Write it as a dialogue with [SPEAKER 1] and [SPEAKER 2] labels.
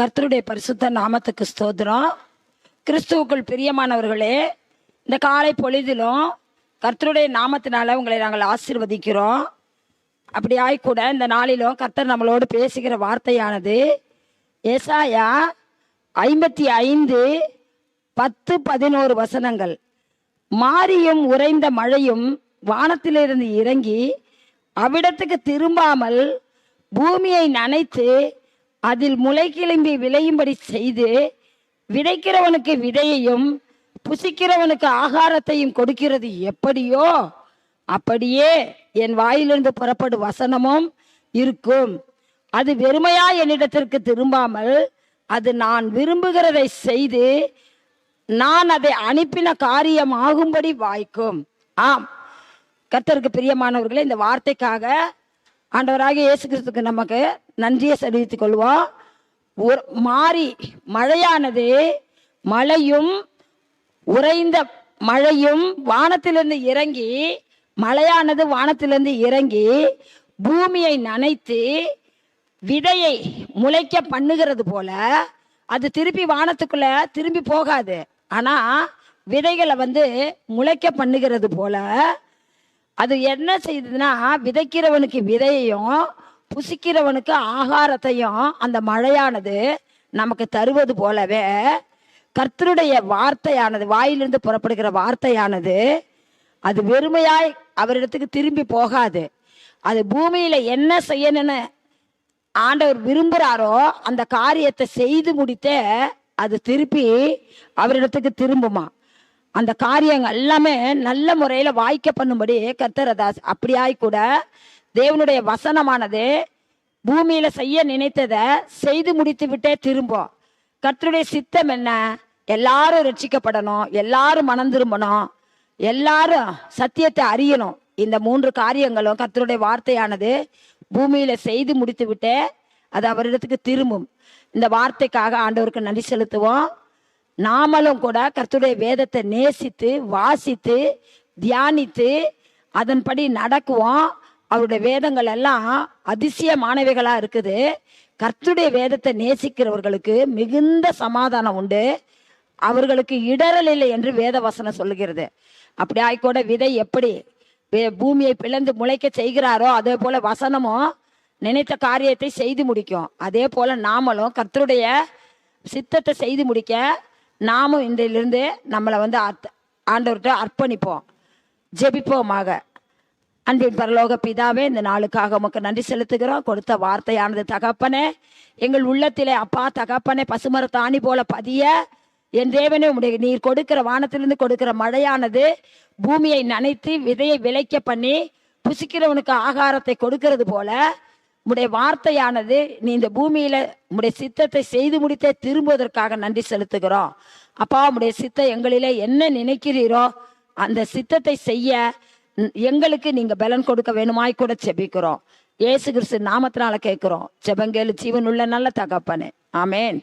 [SPEAKER 1] கர்த்தருடைய பரிசுத்த நாமத்துக்கு ஸ்தோத்திரம். கிறிஸ்துவுக்குள் பிரியமானவர்களே இந்த காலை பொழுதிலும் கர்த்தருடைய நாமத்தினால உங்களை நாங்கள் ஆசிர்வதிக்கிறோம். அப்படி கூட இந்த நாளிலும் கர்த்தர் நம்மளோடு பேசுகிற வார்த்தையானது ஏசாயா ஐம்பத்தி ஐந்து பத்து பதினோரு வசனங்கள். மாரியும் உறைந்த மழையும் வானத்திலிருந்து இறங்கி அவ்விடத்துக்கு திரும்பாமல் பூமியை நனைத்து அதில் முளை கிளம்பி விளையும்படி செய்து விதைக்கிறவனுக்கு விதையையும் புசிக்கிறவனுக்கு ஆகாரத்தையும் கொடுக்கிறது எப்படியோ அப்படியே என் வாயிலிருந்து புறப்படும் வசனமும் இருக்கும். அது வெறுமையா என்னிடத்திற்கு திரும்பாமல் அது நான் விரும்புகிறதை செய்து நான் அதை அனுப்பின காரியம் ஆகும்படி வாய்க்கும். ஆம். கத்தருக்கு பிரியமானவர்களே இந்த வார்த்தைக்காக ஆண்டவராக இயேசு கிறிஸ்துக்கு நமக்கு நன்றியை தெரிவித்துக் கொள்வோம். ஒரு மாறி மழையானது மழையும் உறைந்த மழையும் வானத்திலிருந்து இறங்கி மழையானது வானத்திலிருந்து இறங்கி பூமியை நனைத்து விதையை முளைக்க பண்ணுகிறது போல அது திருப்பி வானத்துக்குள்ள திரும்பி போகாது. ஆனா விதைகளை வந்து முளைக்க பண்ணுகிறது போல. அது என்ன செய்யுதுன்னா விதைக்கிறவனுக்கு விதையையும் புசிக்கிறவனுக்கு ஆகாரத்தையும் அந்த மழையானது நமக்கு தருவது போலவே கர்த்தருடைய வார்த்தையானது வாயிலிருந்து புறப்படுகிற வார்த்தையானது அது வெறுமையாய் அவரிடத்துக்கு திரும்பி போகாது. அது பூமியில என்ன செய்யணும்னு ஆண்டவர் விரும்புகிறாரோ அந்த காரியத்தை செய்து முடித்தே அது திருப்பி அவரிடத்துக்கு திரும்புமா. அந்த காரியங்கள் எல்லாமே நல்ல முறையில் வாய்க்க பண்ணும்படி கர்த்தர் அதை அப்படியாய் கூட தேவனுடைய வசனமானது பூமியில செய்ய நினைத்ததை செய்து முடித்து விட்டே திரும்பும் கர்த்தருடைய சித்தம் என்ன? எல்லாரும் ரட்சிக்கப்படணும் எல்லாரும் மனம் திரும்பணும் எல்லாரும் சத்தியத்தை அறியணும். இந்த மூன்று காரியங்களும் கர்த்தருடைய வார்த்தையானது பூமியில செய்து முடித்து விட்டே அது அவரிடத்துக்கு திரும்பும். இந்த வார்த்தைக்காக ஆண்டவருக்கு நன்றி செலுத்துவோம். நாமளும் கூட கர்த்தருடைய வேதத்தை நேசித்து வாசித்து தியானித்து அதன்படி நடக்குவோம். அவருடைய வேதங்கள் எல்லாம் அதிசயமானவைகளா இருக்குது. கர்த்தருடைய வேதத்தை நேசிக்கிறவர்களுக்கு மிகுந்த சமாதானம் உண்டு. அவர்களுக்கு இடரல் இல்லை என்று வேத வசனம் சொல்லுகிறது. அப்படி ஆய்கூட விதை எப்படி பூமியை பிளந்து முளைக்க செய்கிறாரோ அதே போல வசனமும் நினைத்த காரியத்தை செய்து முடிக்கும். அதே போல நாமளும் கர்த்தருடைய சித்தத்தை செய்து முடிக்க நாமும் இன்றிலிருந்து நம்மளை வந்து அர்த்த- ஆண்டவர்கிட்ட அர்ப்பணிப்போம். ஜெபிப்போமாக. அன்பின் பரலோக பிதாவே இந்த நாளுக்காக உமக்கு நன்றி செலுத்துகிறோம். கொடுத்த வார்த்தையானது தகப்பனே எங்கள் உள்ளத்திலே அப்பா தகப்பனே பசுமரத்தாணி போல பதிய என் தேவனே உடைய நீர் கொடுக்கிற வானத்திலிருந்து கொடுக்கிற மழையானது பூமியை நனைத்து விதையை விளைக்க பண்ணி புசிக்கிறவனுக்கு ஆகாரத்தை கொடுக்கிறது போல உடைய வார்த்தையானது நீ இந்த பூமியில உடைய சித்தத்தை செய்து முடித்தே திரும்புவதற்காக நன்றி செலுத்துகிறோம். அப்பா உடைய சித்தம் எங்களிலே என்ன நினைக்கிறீரோ அந்த சித்தத்தை செய்ய எங்களுக்கு நீங்க பலன் கொடுக்க வேணுமாய் கூட செபிக்கிறோம். ஏசு கிறிஸ்து நாமத்தினால கேட்கிறோம். செபங்கேலு ஜீவனுள்ள நல்ல தகப்பனே. ஆமேன்.